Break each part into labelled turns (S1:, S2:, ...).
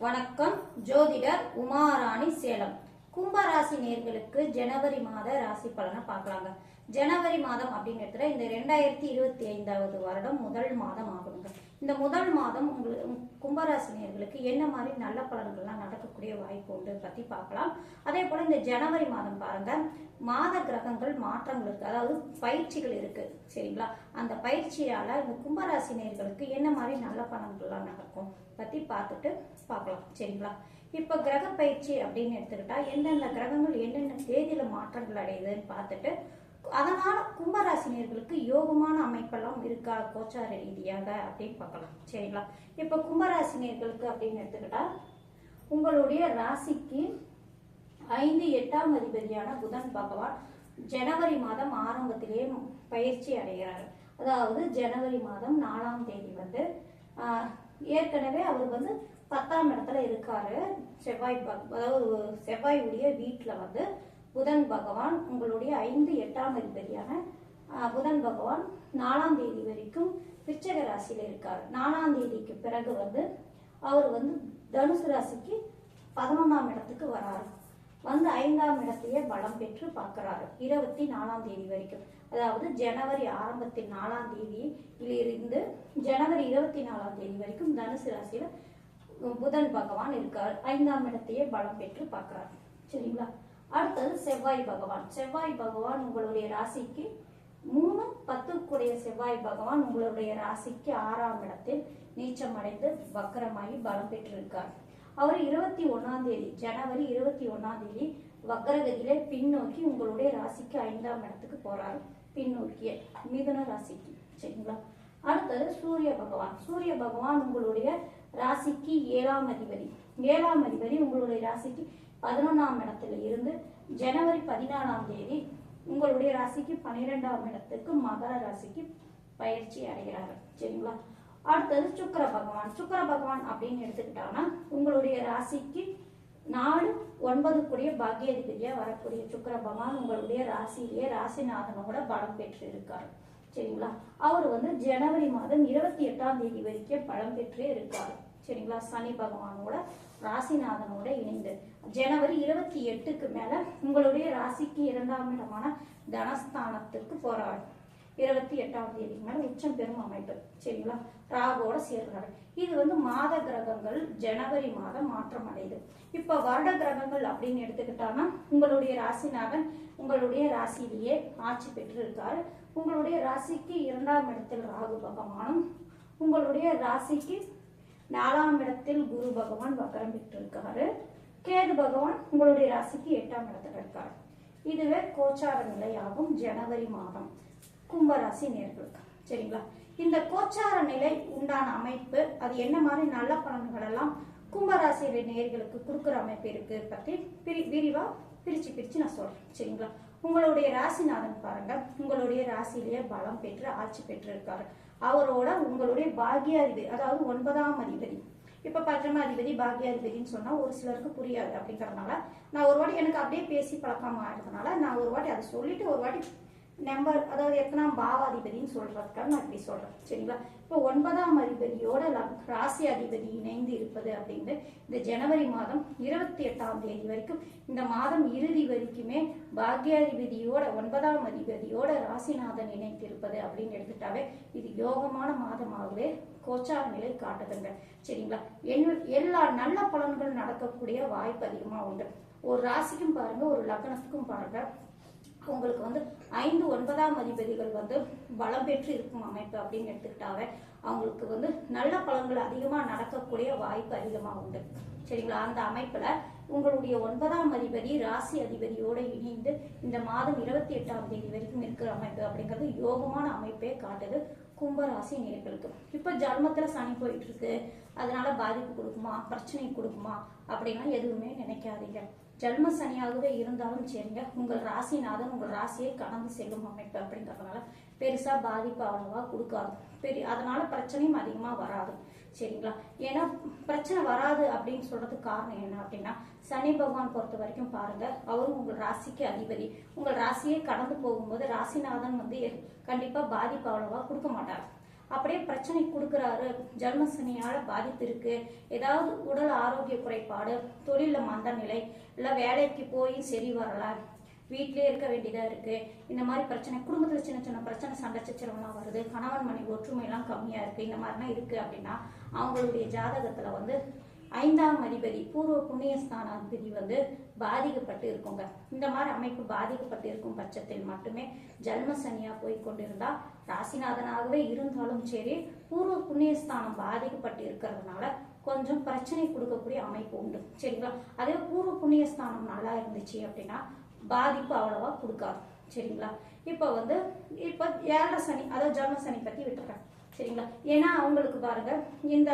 S1: வணக்கம் ஜோதிடர் உமாராணி சேலம். கும்பராசி நேர்களுக்கு ஜனவரி மாத ராசி பலனை பார்க்கலாங்க. ஜனவரி மாதம் அப்படிங்கிறதுல இந்த ரெண்டாயிரத்தி இருபத்தி ஐந்தாவது வருடம் முதல் மாதம் ஆகணுங்க இந்த முதல் மாதம் உங்களுக்கு கும்பராசினியர்களுக்கு என்ன மாதிரி நல்ல பலன்கள்லாம் நடக்கக்கூடிய வாய்ப்பு உண்டு பற்றி பார்க்கலாம். அதே போல் இந்த ஜனவரி மாதம் பாருங்க. மாத கிரகங்கள் மாற்றங்கள் இருக்குது அதாவது பயிற்சிகள் இருக்குது சரிங்களா? அந்த பயிற்சியால் இந்த கும்பராசினியர்களுக்கு என்ன மாதிரி நல்ல பலன்கள்லாம் நடக்கும்? பற்றி பார்த்துட்டு பார்க்கலாம். சரிங்களா? இப்போ கிரக பயிற்சி அப்படின்னு எடுத்துக்கிட்டா எந்தெந்த கிரகங்கள் என்னென்ன தேதியில் மாற்றங்கள் அடையுதுன்னு பார்த்துட்டு அதனால கும்பராசினியர்களுக்கு யோகமான அமைப்பெல்லாம் இருக்கா? கோச்சார ரீதியாக அப்படின்னு பார்க்கலாம். சரிங்களா? இப்ப கும்பராசினியர்களுக்கு அப்படின்னு எடுத்துக்கிட்டா உங்களுடைய ராசிக்கு ஐந்து எட்டாம் அதிபதியான புதன் பகவான் ஜனவரி மாதம் ஆரம்பத்திலேயே பயிற்சி அடைகிறார். அதாவது ஜனவரி மாதம் நாலாம் தேதி வந்து ஏற்கனவே அவர் வந்து பத்தாம் இடத்துல இருக்காரு. செவ்வாய் பக- அதாவது செவ்வாய் உடைய வந்து புதன் பகவான் உங்களுடைய ஐந்து எட்டாம் அதிபதியான புதன் பகவான் நாலாம் தேதி வரைக்கும் விருச்சக ராசியில இருக்கார். நாலாம் தேதிக்கு பிறகு வந்து அவர் வந்து தனுசு ராசிக்கு பதினொன்றாம் இடத்துக்கு வராரு. வந்து ஐந்தாம் இடத்தையே பலம் பெற்று பார்க்கறாரு. இருபத்தி நாலாம் தேதி வரைக்கும். அதாவது ஜனவரி ஆரம்பத்தில் நாலாம் தேதியிலிருந்து ஜனவரி இருபத்தி நாலாம் தேதி வரைக்கும் தனுசு ராசியில புதன் பகவான் இருக்கார். ஐந்தாம் இடத்தையே பலம் பெற்று பார்க்கறாரு. சரிங்களா? அடுத்தது செவ்வாய் பகவான். செவ்வாய் பகவான் உங்களுடைய ராசிக்கு மூணு பத்துக்குடைய செவ்வாய் பகவான் உங்களுடைய ராசிக்கு ஆறாம் இடத்தில் நீச்சம் அடைந்து வக்கரமாகி பலம் பெற்றிருக்கார். அவர் இருபத்தி ஒன்னாம் தேதி ஜனவரி இருபத்தி ஒன்னாம் தேதி வக்கரகதியில பின்னோக்கி உங்களுடைய ராசிக்கு ஐந்தாம் இடத்துக்கு போறாரு. பின்னோக்கிய மிதுன ராசிக்கு. சரிங்களா? அடுத்தது சூரிய பகவான். சூரிய பகவான் உங்களுடைய ராசிக்கு ஏழாம் அதிபதி. ஏழாம் அதிபதி உங்களுடைய ராசிக்கு பதினொன்னாம் இடத்துல இருந்து ஜனவரி பதினாலாம் தேதி உங்களுடைய ராசிக்கு பன்னிரெண்டாம் இடத்துக்கு மகர ராசிக்கு பயிற்சி அடைகிறாரு சரிங்களா? அடுத்தது சுக்கிர பகவான். சுக்கிர பகவான் அப்படின்னு எடுத்துக்கிட்டாங்கன்னா உங்களுடைய ராசிக்கு நாலு ஒன்பது கூடிய வரக்கூடிய சுக்கர பகவான் உங்களுடைய ராசியிலேயே ராசிநாதனோட பலம் பெற்று இருக்காரு சரிங்களா? அவர் வந்து ஜனவரி மாதம் இருபத்தி எட்டாம் தேதி வரைக்கும் பலம் பெற்றே இருக்காரு. சரிங்களா? சனி பகவானோட ராசிநாதனோட இணைந்து. ஜனவரி இருபத்தி எட்டுக்கு மேல உங்களுடைய ராசிக்கு இரண்டாம் இடமான தனஸ்தானத்துக்கு போறாரு இருபத்தி எட்டாம் தேதி மேல உச்சம் பெறும் அமைப்பு. சரிங்களா? ராகுவோட சேர்றாரு இது வந்து மாத கிரகங்கள் ஜனவரி மாதம் மாற்றம் அடையுது. இப்ப வருட கிரகங்கள் அப்படின்னு எடுத்துக்கிட்டாங்கன்னா உங்களுடைய ராசிநாதன் உங்களுடைய ராசியிலேயே ஆட்சி பெற்று இருக்காரு உங்களுடைய ராசிக்கு இரண்டாம் இடத்தில் ராகு பகவானும் உங்களுடைய ராசிக்கு நாலாம் இடத்தில் குரு பகவான் வக்கரம் பெற்றிருக்காரு. கேது பகவான் உங்களுடைய ராசிக்கு எட்டாம் இடத்துல இருக்காரு. இதுவே கோச்சார நிலையாகும் ஜனவரி மாதம். கும்பராசி நேர்களுக்கு. சரிங்களா? இந்த கோச்சார நிலை உண்டான அமைப்பு அது என்ன மாதிரி நல்ல பலன்கள் எல்லாம் கும்பராசி நேர்களுக்கு கொடுக்குற அமைப்பு இருக்கு பற்றி பிரி விரிவா பிரிச்சு பிரிச்சு நான் சொல்றேன். சரிங்களா? உங்களுடைய ராசிநாதன் பாருங்க. உங்களுடைய ராசியிலேயே பலம் பெற்று ஆட்சி பெற்று இருக்காரு அவரோட உங்களுடைய பாக்யாதிபதி அதாவது ஒன்பதாம் அதிபதி. இப்ப பஞ்சம அதிபதி பாக்யாதிபதினு சொன்னா ஒரு சிலருக்கு புரியாது அப்படிங்கறதுனால நான் ஒரு வாட்டி எனக்கு அப்படியே பேசி பழக்கமா ஆகிறதுனால நான் ஒரு வாட்டி அதை சொல்லிட்டு ஒரு வாட்டி நம்பர் அதாவது எத்தனாம் பாவாதிபதினு சொல்றதுக்காக நான் இப்படி சொல்றேன். சரிங்களா? இப்போ ஒன்பதாம் அதிபதியோட ராசி அதிபதி இணைந்து இருப்பது அப்படின்னு இந்த ஜனவரி மாதம் இருபத்தி எட்டாம் தேதி வரைக்கும். இந்த மாதம் இறுதி வரைக்குமே பாக்யாதிபதியோட ஒன்பதாம் அதிபதியோட ராசிநாதன் இணைத்து இருப்பது அப்படின்னு எடுத்துட்டாவே இது யோகமான மாதமாகவே கோச்சார நிலை காட்டுதுங்க. சரிங்களா? எல்லா நல்ல பலன்கள் நடக்கக்கூடிய வாய்ப்பு அதிகமாக உண்டு. ஒரு ராசிக்கும் பாருங்க ஒரு லக்னத்துக்கும் பாருங்க. உங்களுக்கு வந்து ஐந்து ஒன்பதாம் அதிபதிகள் வந்து பலம் பெற்று இருக்கும் அமைப்பு அப்படின்னு எடுத்துக்கிட்டாவே அவங்களுக்கு வந்து நல்ல பலன்கள் அதிகமாக நடக்கக்கூடிய வாய்ப்பு அதிகமா உண்டு. சரிங்களா? அந்த அமைப்புல உங்களுடைய ஒன்பதாம் அதிபதி ராசி அதிபதியோட இணைந்து இந்த மாதம் இருபத்தி எட்டாம் தேதி வரைக்கும் இருக்கிற அமைப்பு அப்படிங்கிறது யோகமான அமைப்பே காட்டுது. கும்பராசி நேர்களுக்கு இப்போ ஜன்மத்தில் சனி போயிட்டு இருக்கு. அதனால பாதிப்பு கொடுக்குமா? பிரச்சனை கொடுக்குமா? அப்படின்னா எதுவுமே நினைக்காதீங்க. ஜென்ம சனியாகவே இருந்தாலும் சரிங்க. உங்கள் ராசிநாதன் உங்கள் ராசியை கடந்து செல்லும் அமைப்பு அப்படிங்கறதுனால பெருசாக பாதிப்பு அவ்வளோவா கொடுக்காது. பெரிய அதனால பிரச்சனையும் அதிகமாக வராது. சரிங்களா? ஏன்னா பிரச்சனை வராது அப்படின்னு சொல்றதுக்கு காரணம் என்ன அப்படின்னா சனி பகவான் பொறுத்த வரைக்கும் பாருங்க அவரும் உங்கள் ராசிக்கு அதிபதி. உங்கள் ராசியே கடந்து போகும்போது ராசிநாதன் வந்து கண்டிப்பா பாதிப்பு அவ்வளவா கொடுக்க மாட்டார். அப்படியே பிரச்சனை கொடுக்குறாரு. ஜன்மசனியால பாதிப்பு இருக்கு. ஏதாவது உடல் ஆரோக்கிய குறைபாடு தொழில மந்த நிலை இல்லை வேலைக்கு போய் சரி வரல வீட்டிலே இருக்க வேண்டியதா இருக்கு. இந்த மாதிரி பிரச்சனை குடும்பத்துல சின்ன சின்ன பிரச்சனை சண்டை சச்சரவுலாம் வருது. கணவன் மனைவி ஒற்றுமையெல்லாம் கம்மியா இருக்கு. இந்த மாதிரிலாம் இருக்கு அப்படின்னா அவங்களுடைய ஜாதகத்துல வந்து ஐந்தாம் அதிபதி பூர்வ புண்ணியஸ்தானாதிபதி வந்து பாதிக்கப்பட்டு இருக்குங்க. இந்த மாதிரி அமைப்பு பாதிக்கப்பட்டு இருக்கும் பட்சத்தில் மட்டுமே ஜன்ம சனியா போய் கொண்டிருந்தா ராசிநாதனாகவே இருந்தாலும் சரி பூர்வ புண்ணியஸ்தானம் பாதிக்கப்பட்டு இருக்கிறதுனால கொஞ்சம் பிரச்சனை கொடுக்கக்கூடிய அமைப்பு உண்டு. சரிங்களா? அதே பூர்வ புண்ணிய ஸ்தானம் நல்லா இருந்துச்சு அப்படின்னா பாதிப்பு அவ்வளவா கொடுக்காது. சரிங்களா? இப்போ வந்து இப்போ ஏழரை சனி அதாவது ஜன்ம சனி பத்தி விட்டுறேன். சரிங்களா? ஏன்னா அவங்களுக்கு பாருங்க இந்த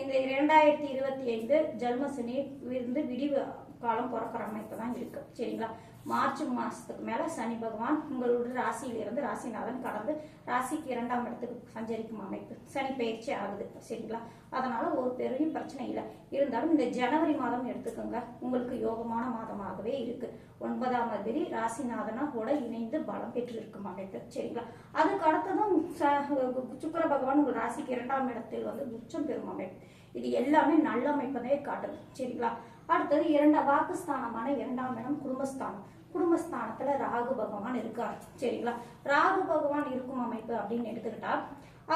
S1: இந்த இரண்டாயிரத்தி இருபத்தி ஐந்து ஜன்மசனி இருந்து விடிவு காலம் பிறக்கிற அமைப்பு தான் இருக்கு. சரிங்களா? மார்ச் மாசத்துக்கு மேல சனி பகவான் உங்களோட ராசியிலிருந்து ராசிநாதன் கடந்து ராசிக்கு இரண்டாம் இடத்துக்கு சஞ்சரிக்கும் அமைப்பு. சனி பயிற்சி ஆகுது. சரிங்களா? அதனால ஒரு பெரிய பிரச்சனை இல்லை. இருந்தாலும் இந்த ஜனவரி மாதம் எடுத்துக்கோங்க. உங்களுக்கு யோகமான மாதமாகவே இருக்கு. ஒன்பதாம் தேதி ராசிநாதனா கூட இணைந்து பலம் பெற்று இருக்கும் அமைப்பு. சரிங்களா? அதுக்கு அடுத்ததும் ச- சுக்கிர பகவான் உங்கள் ராசிக்கு இரண்டாம் இடத்தில் வந்து உச்சம் பெறும் அமைப்பு. இது எல்லாமே நல்ல அமைப்பதே காட்டுது சரிங்களா? அடுத்தது இரண்டாம் வாக்குஸ்தானமான இரண்டாம் இடம் குடும்பஸ்தானம். குடும்பஸ்தானத்துல ராகு பகவான் இருக்கார். சரிங்களா? ராகு பகவான் இருக்கும் அமைப்பு அப்படின்னு எடுத்துக்கிட்டா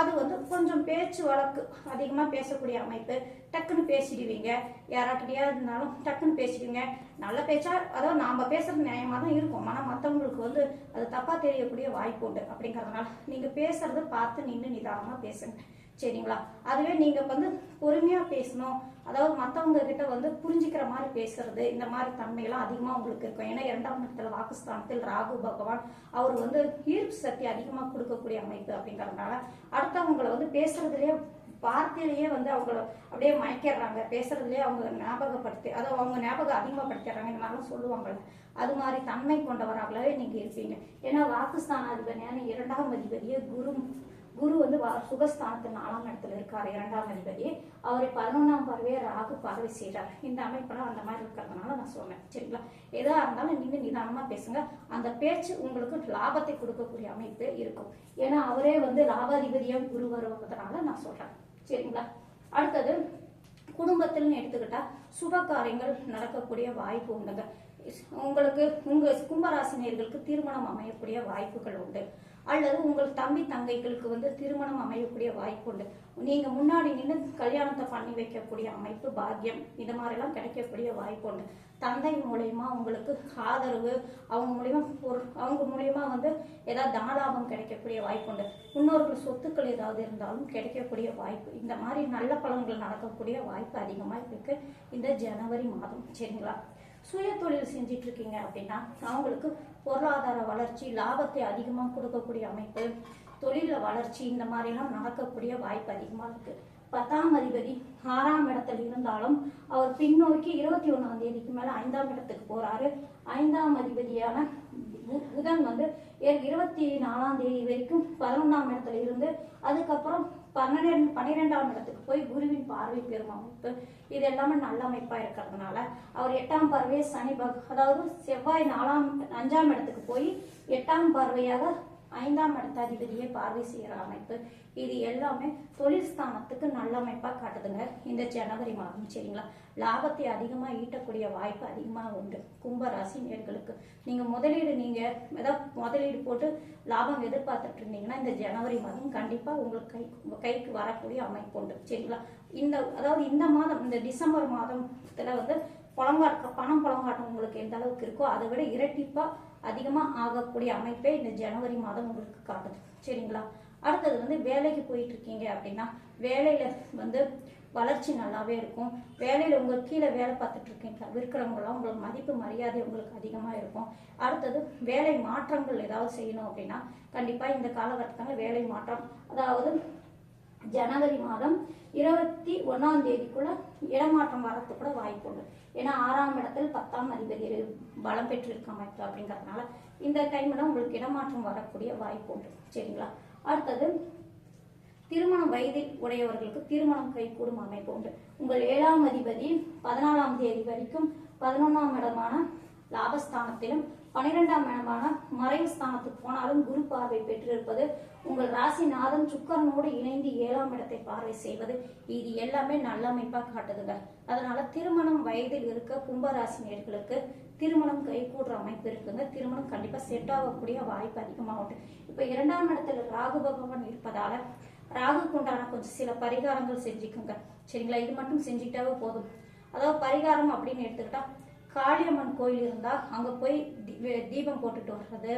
S1: அது வந்து கொஞ்சம் பேச்சு வழக்கு அதிகமா பேசக்கூடிய அமைப்பு. டக்குன்னு பேசிடுவீங்க. யாராட்டியா இருந்தாலும் டக்குன்னு பேசிடுவீங்க. நல்ல பேச்சா அதாவது நாம பேசுறது நியாயமா தான் இருக்கும். ஆனா மத்தவங்களுக்கு வந்து அது தப்பா தெரியக்கூடிய வாய்ப்பு உண்டு. அப்படிங்கறதுனால நீங்க பேசுறத பார்த்து நின்று நிதானமா பேசுங்க. சரிங்களா? அதுவே நீங்க வந்து பொறுமையா பேசணும். அதாவது மத்தவங்க கிட்ட வந்து புரிஞ்சுக்கிற மாதிரி பேசுறது இந்த மாதிரி தன்மையெல்லாம் அதிகமா உங்களுக்கு இருக்கும். ஏன்னா இரண்டாம் இடத்துல வாக்குஸ்தானத்தில் ராகு பகவான் அவர் வந்து ஈர்ப்பு சக்தி அதிகமா கொடுக்கக்கூடிய அமைப்பு அப்படிங்கறதுனால அடுத்தவங்களை வந்து பேசுறதுலயே வார்த்தையிலேயே வந்து அவங்கள அப்படியே மயக்கிடுறாங்க. பேசுறதுலயே அவங்க ஞாபகப்படுத்தி அதாவது அவங்க ஞாபகம் அதிகமாகப்படுத்திடுறாங்க இந்த மாதிரிலாம் சொல்லுவாங்கல்ல அது மாதிரி தன்மை கொண்டவராகவே நீங்க இருப்பீங்க. ஏன்னா வாக்குஸ்தானாதிபதியான இரண்டாம் அதிபதியே குரு. குரு வந்து வா- நாலாம் இடத்துல இருக்காரு இரண்டாம் அதிபதி. அவரை பதினொன்றாம் பார்வையை ராகு பார்வை செய்கிறார் இந்த அமைப்பெல்லாம் அந்த மாதிரி இருக்கிறதுனால நான் சொன்னேன் சரிங்களா? எதா இருந்தாலும் நீங்க நிதானமா பேசுங்க. அந்த பேச்சு உங்களுக்கு லாபத்தை கொடுக்கக்கூடிய அமைப்பு இருக்கும். ஏன்னா அவரே வந்து லாபாதிபதியாக குரு வருவதனால நான் சொல்றேன் சரிங்களா? அடுத்தது குடும்பத்தில்னு எடுத்துக்கிட்டா சுப காரியங்கள் நடக்கக்கூடிய வாய்ப்பு உண்டுங்க. உங்களுக்கு உங்க கும்பராசினியர்களுக்கு திருமணம் அமையக்கூடிய வாய்ப்புகள் உண்டு. அல்லது உங்கள் தம்பி தங்கைகளுக்கு வந்து திருமணம் அமையக்கூடிய வாய்ப்பு உண்டு. நீங்க முன்னாடி நின்று கல்யாணத்தை பண்ணி வைக்கக்கூடிய அமைப்பு பாக்கியம் இந்த மாதிரிலாம் கிடைக்கக்கூடிய வாய்ப்பு உண்டு. தந்தை மூலயமா உங்களுக்கு ஆதரவு அவங்க மூலயமா ஒரு அவங்க மூலயமா வந்து ஏதாவது தனலாபம் கிடைக்கக்கூடிய வாய்ப்பு உண்டு. முன்னோர்கள் சொத்துக்கள் ஏதாவது இருந்தாலும் கிடைக்கக்கூடிய வாய்ப்பு இந்த மாதிரி நல்ல பலன்கள் நடக்கக்கூடிய வாய்ப்பு அதிகமாக இருக்கு இந்த ஜனவரி மாதம். சரிங்களா? சுய தொழில் செஞ்சிட்டு இருக்கீங்க அப்படின்னா அவங்களுக்கு பொருளாதார வளர்ச்சி லாபத்தை அதிகமாக கொடுக்கக்கூடிய அமைப்பு தொழில வளர்ச்சி இந்த மாதிரிலாம் நடக்கக்கூடிய வாய்ப்பு அதிகமாக இருக்கு. பத்தாம் அதிபதி ஆறாம் இடத்துல இருந்தாலும் அவர் பின்னோக்கி இருபத்தி ஒன்றாம் தேதிக்கு மேலே ஐந்தாம் இடத்துக்கு போறாரு. ஐந்தாம் அதிபதியான புதன் வந்து ஏ- இருபத்தி நாலாம் தேதி வரைக்கும் பதினொன்றாம் இடத்துல இருந்து அதுக்கப்புறம் பன்னிரெண்டு பன்னிரெண்டாம் இடத்துக்கு போய் குருவின் பார்வை பெறும் அமைப்பு இது எல்லாமே நல்ல அமைப்பா இருக்கிறதுனால அவர் எட்டாம் பார்வையை சனி பக அதாவது செவ்வாய் நாலாம் அஞ்சாம் இடத்துக்கு போய் எட்டாம் பார்வையாக ஐந்தாம் இடத்த அதிபதியை பார்வை செய்யற அமைப்பு. இது எல்லாமே தொழில் ஸ்தானத்துக்கு நல்ல அமைப்பா காட்டுதுங்க. இந்த ஜனவரி மாதம் சரிங்களா? லாபத்தை அதிகமா ஈட்டக்கூடிய வாய்ப்பு அதிகமா உண்டு. கும்ப ராசி நேர்களுக்கு. நீங்க முதலீடு நீங்க ஏதாவது முதலீடு போட்டு லாபம் எதிர்பார்த்துட்டு இருந்தீங்கன்னா இந்த ஜனவரி மாதம் கண்டிப்பா உங்களுக்கு கை கைக்கு வரக்கூடிய அமைப்பு உண்டு சரிங்களா? இந்த அதாவது இந்த மாதம் இந்த டிசம்பர் மாதத்துல வந்து புலங்காட்ட பணம் புலங்காட்டம் உங்களுக்கு எந்த அளவுக்கு இருக்கோ அதை விட இரட்டிப்பா அதிகமா ஆகக்கூடிய அமைப்பே இந்த ஜனவரி மாதம் உங்களுக்கு காட்டுது. சரிங்களா? அடுத்தது வந்து வேலைக்கு போயிட்டு இருக்கீங்க அப்படின்னா வேலையில வந்து வளர்ச்சி நல்லாவே இருக்கும். வேலையில உங்கள் கீழே வேலை பார்த்துட்டு இருக்கீங்க. இருக்கிறவங்களாம் உங்களுக்கு மதிப்பு மரியாதை உங்களுக்கு அதிகமா இருக்கும். அடுத்தது வேலை மாற்றங்கள் ஏதாவது செய்யணும் அப்படின்னா கண்டிப்பா இந்த காலகட்டத்தில் வேலை மாற்றம் அதாவது ஜனவரி மாதம் இருபத்தி ஒன்றாம் தேதிக்குள்ள இடமாற்றம் வரத்து கூட வாய்ப்பு உண்டு. ஏன்னா ஆறாம் இடத்தில் பத்தாம் அதிபதி பலம் பெற்றிருக்க அமைப்பு அப்படிங்கறதுனால இந்த டைம்ல உங்களுக்கு இடமாற்றம் வரக்கூடிய வாய்ப்பு உண்டு. சரிங்களா? அடுத்தது திருமணம் வயதில் உடையவர்களுக்கு திருமணம் கைகூடும் அமைப்பு உண்டு. உங்கள் ஏழாம் அதிபதி பதினாலாம் தேதி வரைக்கும் பதினொன்றாம் இடமான லாபஸ்தானத்திலும் பனிரெண்டாம் இடமான மறைவு ஸ்தானத்துக்கு போனாலும் குரு பார்வை பெற்றிருப்பது உங்கள் ராசிநாதன் சுக்கரனோடு இணைந்து ஏழாம் இடத்தை பார்வை செய்வது. இது எல்லாமே நல்ல அமைப்பா காட்டுதுங்க. அதனால திருமணம் வயதில் இருக்க கும்பராசி நேர்களுக்கு திருமணம் கைகூடுற அமைப்பு இருக்குங்க. திருமணம் கண்டிப்பா செட் ஆகக்கூடிய வாய்ப்பு அதிகமாக இப்ப இரண்டாம் இடத்துல ராகு பகவான் இருப்பதால ராகுக்கு உண்டான கொஞ்சம் சில பரிகாரங்கள் செஞ்சுக்குங்க. சரிங்களா? இது மட்டும் செஞ்சுக்கிட்டாவே போதும். அதாவது பரிகாரம் அப்படின்னு எடுத்துக்கிட்டா காளியம்மன் கோயில் இருந்தா அங்க போய் தீபம் போட்டுட்டு வர்றது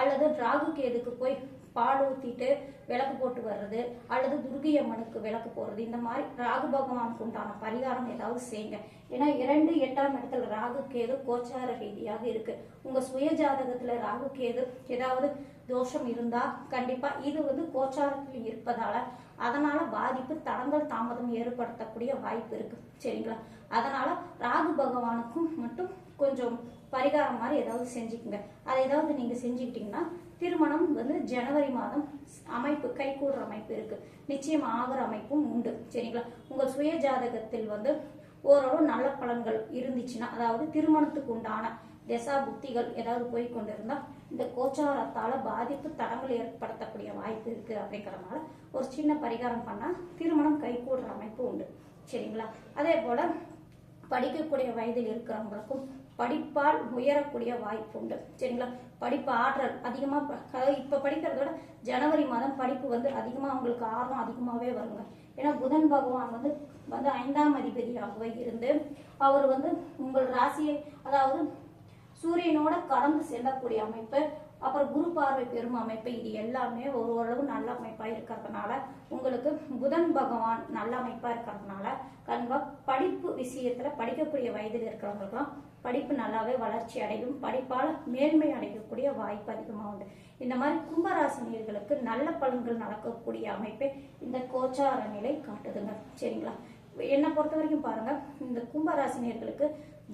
S1: அல்லது ராகு கேதுக்கு போய் பால் ஊத்திட்டு விளக்கு போட்டு வர்றது அல்லது துர்கி அம்மனுக்கு விளக்கு போடுறது. இந்த மாதிரி ராகு பகவானுக்கு உண்டான பரிகாரம் ஏதாவது செய்யுங்க. ஏன்னா இரண்டு எட்டாம் இடத்துல ராகு கேது கோச்சார ரீதியாக இருக்கு. உங்க சுய ஜாதகத்துல ராகு கேது ஏதாவது தோஷம் இருந்தா கண்டிப்பா இது வந்து கோச்சாரத்தில் இருப்பதால அதனால பாதிப்பு தடங்கள் தாமதம் ஏற்படுத்தக்கூடிய வாய்ப்பு இருக்கு. சரிங்களா? அதனால ராகு பகவானுக்கும் மட்டும் கொஞ்சம் பரிகாரம் மாதிரி ஏதாவது செஞ்சுக்கோங்க. அதை ஏதாவது நீங்க செஞ்சுக்கிட்டீங்கன்னா திருமணம் வந்து ஜனவரி மாதம் அமைப்பு கைகூடுற அமைப்பு இருக்கு. நிச்சயம் ஆகிற அமைப்பும் உண்டு. சரிங்களா? உங்கள் சுய ஜாதகத்தில் வந்து ஓரளவு நல்ல பலன்கள் இருந்துச்சுன்னா அதாவது திருமணத்துக்கு உண்டான திசா புத்திகள் ஏதாவது போய் கொண்டிருந்தா இந்த கோச்சாரத்தால பாதிப்பு தடங்கள் ஏற்படுத்தக்கூடிய வாய்ப்பு இருக்கு அப்படிங்கறதுனால ஒரு சின்ன பரிகாரம் பண்ணா திருமணம் கைகூடுற அமைப்பு உண்டு. சரிங்களா? அதே போல படிக்கக்கூடிய வயதில் இருக்கிறவங்களுக்கும் படிப்பால் உயரக்கூடிய வாய்ப்பு உண்டு சரிங்களா? படிப்பு ஆற்றல் அதிகமாக அதாவது இப்போ படிக்கிறத விட ஜனவரி மாதம் படிப்பு வந்து அதிகமாக அவங்களுக்கு ஆர்வம் அதிகமாகவே வருங்க. ஏன்னா புதன் பகவான் வந்து வந்து ஐந்தாம் அதிபதியாகவே இருந்து அவர் வந்து உங்கள் ராசியை அதாவது சூரியனோட கடந்து செல்லக்கூடிய அமைப்பு அப்புறம் குரு பார்வை பெரும் அமைப்பு. இது எல்லாமே ஒரு ஓரளவு நல்ல அமைப்பாக இருக்கிறதுனால உங்களுக்கு புதன் பகவான் நல்ல அமைப்பாக இருக்கிறதுனால கண்டிப்பாக படிப்பு விஷயத்தில் படிக்கக்கூடிய வயதில் இருக்கிறவங்களுக்குலாம் படிப்பு நல்லாவே வளர்ச்சி அடையும். படிப்பால் மேன்மை அடையக்கூடிய வாய்ப்பு அதிகமாக உண்டு. இந்த மாதிரி கும்பராசினியர்களுக்கு நல்ல பலன்கள் நடக்கக்கூடிய அமைப்பை இந்த கோச்சார நிலை காட்டுதுங்க. சரிங்களா? என்னை பொறுத்த வரைக்கும் பாருங்க இந்த கும்பராசினியர்களுக்கு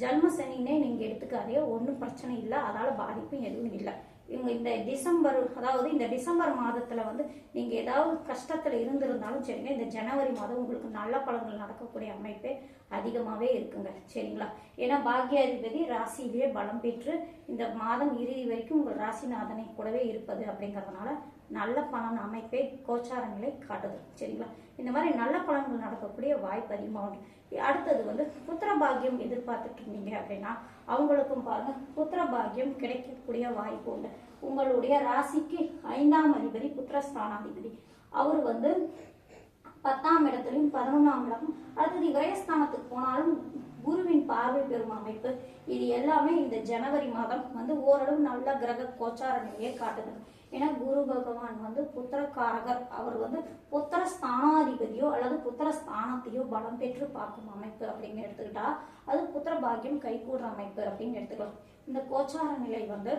S1: ஜன்ம சனினே நீங்கள் எடுத்துக்காதே ஒன்றும் பிரச்சனை இல்லை. அதால் பாதிப்பும் எதுவும் இல்லை. இவங்க இந்த டிசம்பர் அதாவது இந்த டிசம்பர் மாதத்துல வந்து நீங்க ஏதாவது கஷ்டத்துல இருந்திருந்தாலும் சரிங்க இந்த ஜனவரி மாதம் உங்களுக்கு நல்ல பலன்கள் நடக்கக்கூடிய அமைப்பே அதிகமாவே இருக்குங்க சரிங்களா? ஏன்னா பாக்கியாதிபதி ராசியிலேயே பலம் பெற்று இந்த மாதம் இறுதி வரைக்கும் உங்கள் ராசிநாதனை கூடவே இருப்பது அப்படிங்கறதுனால நல்ல பலன் அமைப்பை கோச்சாரங்களை காட்டுது சரிங்களா? இந்த மாதிரி நல்ல பலன்கள் நடக்கக்கூடிய வாய்ப்பு அதிகமாக உண்டு. அடுத்தது வந்து புத்திர பாக்கியம் எதிர்பார்த்துட்டு இருந்தீங்க அப்படின்னா அவங்களுக்கும் பாருங்க புத்திர பாக்கியம் கிடைக்கக்கூடிய வாய்ப்பு உண்டு. உங்களுடைய ராசிக்கு ஐந்தாம் அதிபதி புத்திரஸ்தானாதிபதி. அவர் வந்து பத்தாம் இடத்துலையும் பதினொன்றாம் இடம் அடுத்தது விரயஸ்தானத்துக்கு போனாலும் குருவின் பார்வை பெறும் அமைப்பு. இது எல்லாமே இந்த ஜனவரி மாதம் வந்து ஓரளவு நல்ல கிரக கோச்சார நிலையை காட்டுது. ஏன்னா குரு பகவான் வந்து புத்திரக்காரகர். அவர் வந்து புத்திர ஸ்தானாதிபதியோ அல்லது புத்திர ஸ்தானத்தையோ பலம் பெற்று பார்க்கும் அமைப்பு அப்படின்னு எடுத்துக்கிட்டா அது புத்திர பாக்கியம் கைகூடுற அமைப்பு அப்படின்னு எடுத்துக்கலாம். இந்த கோச்சார நிலை வந்து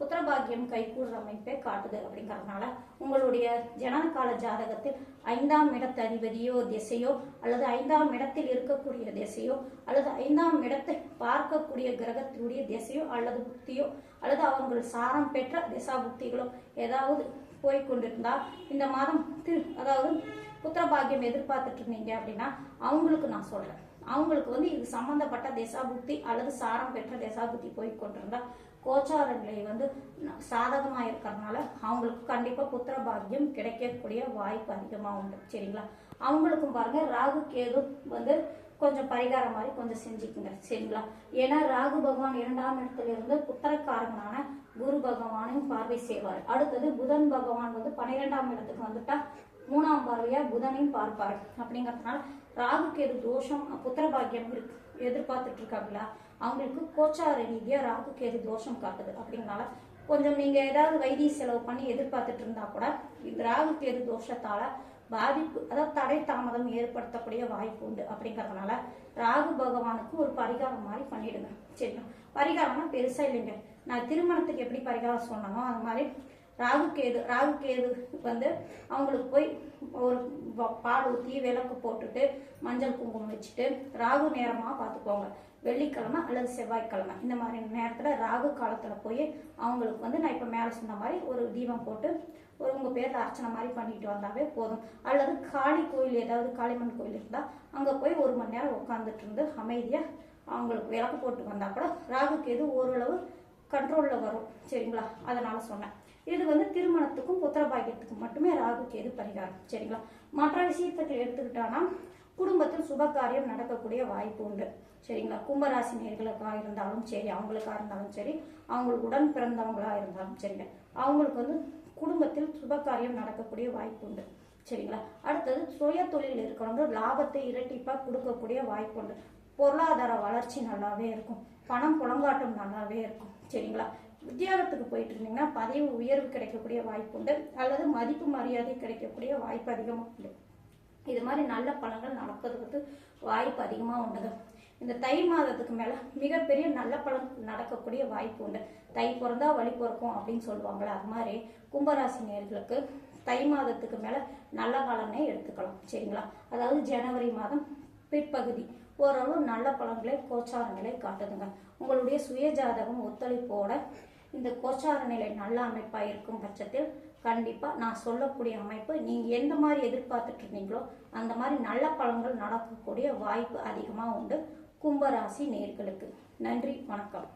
S1: புத்திரபாகியம் கைகூடுற அமைப்பை காட்டுது அப்படிங்கறதுனால உங்களுடைய ஜனனகால ஜாதகத்தில் ஐந்தாம் இடத்து அதிபதியோ திசையோ அல்லது ஐந்தாம் இடத்தில் இருக்கக்கூடிய திசையோ அல்லது ஐந்தாம் இடத்தை பார்க்கக்கூடிய கிரகத்தினுடைய திசையோ அல்லது புக்தியோ அல்லது அவங்கள் சாரம் பெற்ற திசா புக்திகளோ ஏதாவது போய்கொண்டிருந்தால் இந்த மாதம் திரு அதாவது புத்திரபாகியம் எதிர்பார்த்துட்டு இருந்தீங்க அப்படின்னா அவங்களுக்கு நான் சொல்றேன். அவங்களுக்கு வந்து இது சம்பந்தப்பட்ட திசாபுத்தி அல்லது சாரம் பெற்ற திசாபுத்தி போய் கொண்டிருந்தா கோச்சார நிலை வந்து சாதகமாக இருக்கிறதுனால அவங்களுக்கு கண்டிப்பாக புத்திர பாக்கியம் கிடைக்கக்கூடிய வாய்ப்பு அதிகமாக உண்டு. சரிங்களா? அவங்களுக்கும் பாருங்கள் ராகு கேது வந்து கொஞ்சம் பரிகாரம் மாதிரி கொஞ்சம் செஞ்சுக்குங்க. சரிங்களா? ஏன்னா ராகு பகவான் இரண்டாம் இடத்துல இருந்து புத்திரக்காரங்களான குரு பகவானையும் பார்வை செய்வார். அடுத்தது புதன் பகவான் வந்து பன்னிரெண்டாம் இடத்துக்கு வந்துட்டா மூணாம் பார்வையா புதனையும் பார்ப்பார். அப்படிங்கிறதுனால ராகு கேது தோஷம் புத்திர பாக்கியம் இருக்கு எதிர்பார்த்துட்டு இருக்காங்களா அவங்களுக்கு கோச்சார ரீதியா ராகு கேது தோஷம் காட்டுது. அப்படிங்கனால கொஞ்சம் நீங்க ஏதாவது வைத்திய செலவு பண்ணி எதிர்பார்த்துட்டு இருந்தா கூட ராகு கேது தோஷத்தால பாதிப்பு அதாவது தடை தாமதம் ஏற்படுத்தக்கூடிய வாய்ப்பு உண்டு. அப்படிங்கறதுனால ராகு பகவானுக்கு ஒரு பரிகாரம் மாதிரி பண்ணிடுங்க. சரிங்களா? பரிகாரம்னா பெருசா இல்லைங்க. நான் திருமணத்துக்கு எப்படி பரிகாரம் சொன்னனோ அது மாதிரி ராகு கேது ராகு கேது வந்து அவங்களுக்கு போய் ஒரு பால் ஊற்றி விளக்கு போட்டுட்டு மஞ்சள் குங்குமம் வச்சுட்டு ராகு நேரமாக பார்த்துக்கோங்க வெள்ளிக்கிழமை அல்லது செவ்வாய்க்கிழமை. இந்த மாதிரி நேரத்தில் ராகு காலத்தில் போய் அவங்களுக்கு வந்து நான் இப்போ மேலே சொன்ன மாதிரி ஒரு தீபம் போட்டு ஒரு உங்கள் பேரில் அர்ச்சனை மாதிரி பண்ணிட்டு வந்தாவே போதும். அல்லது காளி கோயில் ஏதாவது காளிமன் கோயில் இருந்தால் அங்கே போய் ஒரு மணி நேரம் உட்காந்துட்டு இருந்து அமைதியாக அவங்களுக்கு விளக்கு போட்டு வந்தால் கூட ராகு கேது ஓரளவு கண்ட்ரோலில் வரும். சரிங்களா? அதனால் சொன்னேன். இது வந்து திருமணத்துக்கும் புத்திர பாக்கியத்துக்கும் மட்டுமே ராகு கேது பரிகாரம்? சரிங்களா? மற்ற விஷயத்துக்கு எடுத்துக்கிட்டோன்னா குடும்பத்தில் சுப காரியம் நடக்கக்கூடிய வாய்ப்பு உண்டு. சரிங்களா? கும்பராசி நேர்களுக்காக இருந்தாலும் சரி அவங்களுக்காக இருந்தாலும் சரி அவங்களுக்கு உடன் பிறந்தவங்களா இருந்தாலும் சரிங்க. அவங்களுக்கு வந்து குடும்பத்தில் சுப காரியம் நடக்கக்கூடிய வாய்ப்பு உண்டு. சரிங்களா? அடுத்தது சுய தொழில் இருக்கிறவங்க லாபத்தை இரட்டிப்பா கொடுக்கக்கூடிய வாய்ப்பு உண்டு. பொருளாதார வளர்ச்சி நல்லாவே இருக்கும். பணம் புலங்காட்டம் நல்லாவே இருக்கும். சரிங்களா? உத்தியோகத்துக்கு போயிட்டு இருந்தீங்கன்னா பதவி உயர்வு கிடைக்கக்கூடிய வாய்ப்பு உண்டு. அல்லது மதிப்பு மரியாதை கிடைக்கக்கூடிய வாய்ப்பு அதிகமாக உண்டு. இது மாதிரி நல்ல பலன்கள் நடக்கிறதுக்கு வாய்ப்பு அதிகமாக உண்டுங்க இந்த தை மாதத்துக்கு மேலே மிகப்பெரிய நல்ல பழம் நடக்கக்கூடிய வாய்ப்பு உண்டு. தை பிறந்தா வழி பிறக்கும் அப்படின்னு சொல்லுவாங்களே அது மாதிரி கும்பராசி நேர்களுக்கு தை மாதத்துக்கு மேலே நல்ல பலனே எடுத்துக்கலாம். சரிங்களா? அதாவது ஜனவரி மாதம் பிற்பகுதி. ஓரளவு நல்ல பழங்களை கோச்சார நிலை காட்டுதுங்க. உங்களுடைய சுய ஜாதகம் ஒத்துழைப்போட இந்த கோச்சார நிலை நல்ல அமைப்பாக இருக்கும் பட்சத்தில் கண்டிப்பாக நான் சொல்லக்கூடிய அமைப்பு நீங்கள் எந்த மாதிரி எதிர்பார்த்துட்டு இருந்தீங்களோ அந்த மாதிரி நல்ல பழங்கள் நடக்கக்கூடிய வாய்ப்பு அதிகமாக உண்டு. கும்பராசி நேர்களுக்கு. நன்றி வணக்கம்.